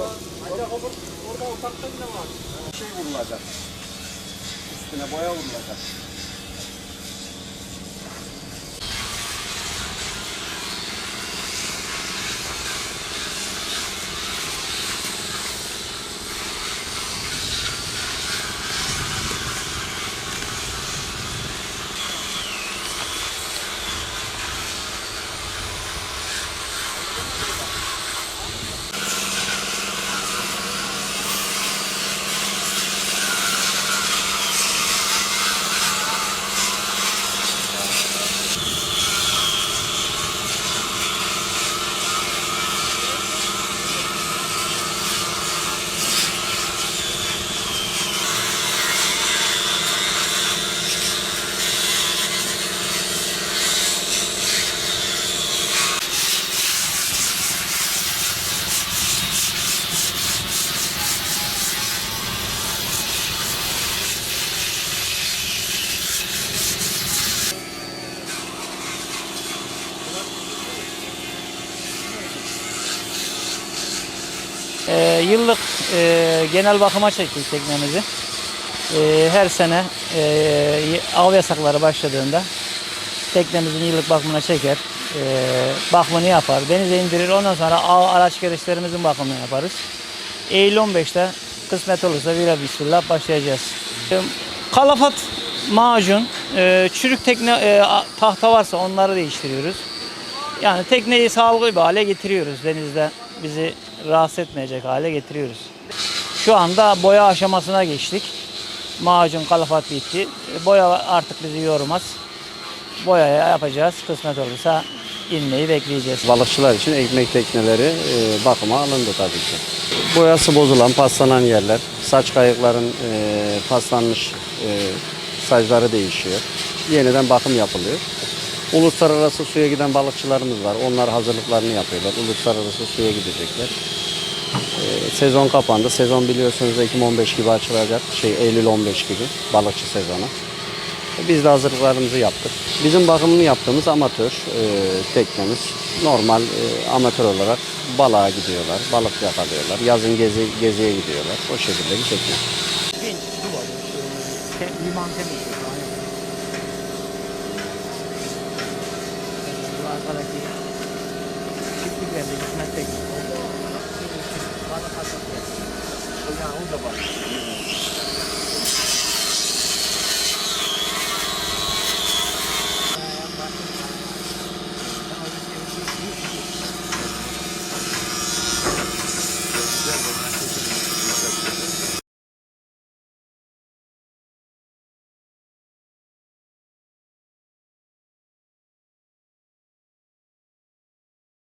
Orada ufakta yine var. Şey vurulacak. Üstüne boya vurulacak. Yıllık e, genel bakıma çektik teknemizi. Ee, her sene e, av yasakları başladığında teknemizin yıllık bakımına çeker. e, bakımını yapar. Denize indirir. Ondan sonra av araç gereçlerimizin bakımını yaparız. Eylül 15'te kısmet olursa vira bismillah başlayacağız. E, kalafat, macun, e, çürük tekne e, tahta varsa onları değiştiriyoruz. Yani tekneyi sağlıklı bir hale getiriyoruz denizde. Bizi rahatsız etmeyecek hale getiriyoruz. Şu anda boya aşamasına geçtik. Macun kalafat bitti. Boya artık bizi yormaz. Boyaya yapacağız. Kısmet olursa inmeyi bekleyeceğiz. Balıkçılar için ekmek tekneleri e, bakıma alındı tabii ki. Boyası bozulan, paslanan yerler, saç kayıkların e, paslanmış e, saçları değişiyor. Yeniden bakım yapılıyor. Uluslararası suya giden balıkçılarımız var. Onlar hazırlıklarını yapıyorlar. Uluslararası suya gidecekler. E, sezon kapandı. Sezon biliyorsunuz Ekim 15 gibi açılacak. Şey Eylül 15 gibi balıkçı sezonu. Biz de hazırlıklarımızı yaptık. Bizim bakımını yaptığımız amatör e, teknemiz. Normal e, amatör olarak balığa gidiyorlar, balık yakalıyorlar. Yazın gezi, geziye gidiyorlar. O şekilde bir tekne. Liman temizliği. వాళ్ళకి చిక్కి ఇచ్చినట్టే వాళ్ళ